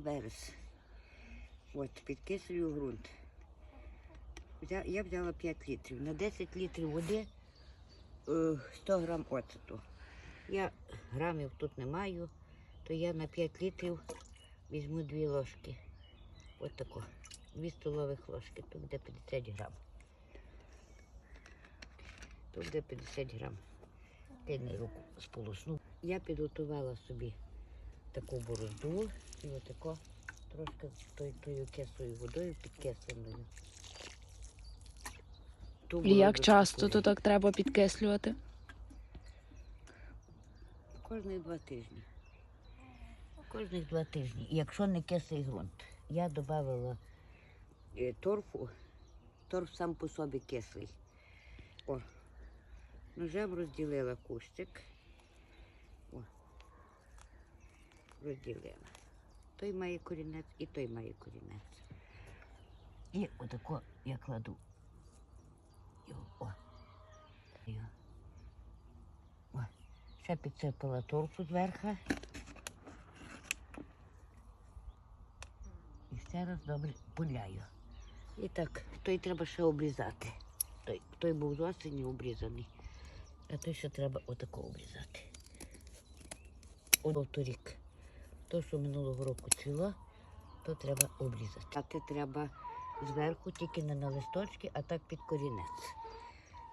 Верес. От, підкислюю ґрунт. Я взяла 5 літрів. На 10 літрів води е, 100 грам оцету. Я грамів тут не маю, то я на 5 літрів візьму 2 ложки. Ось тако. 2 столових ложки. Тут буде 50 грам. Тут буде 50 грам. Кинь руку сполосну. Я підготувала собі таку борозду і отако трошки тою, тою кислою водою підкисленою. Ту І як борозду часто купую. то так треба підкислювати? Кожні два тижні. Кожних два тижні. Якщо не кислий ґрунт. Я додавала е, торфу. Торф сам по собі кислий. О. Ножем розділила кущик. О. Розділила. Той має корінець і той має корінець. І отако я кладу. Його. О. О. Ще підсипала торфу зверху. І ще раз добре пуляю. І так, той треба ще обрізати. Той, той був з осені обрізаний, а той ще треба отако обрізати. От. То, що минулого року цвіло, то треба обрізати. А це треба зверху тільки не на листочки, а так під корінець.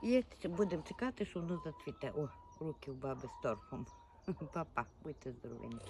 І будемо чекати, що воно зацвіте. О, руки в баби з торфом. Папа, будьте здоровенькі.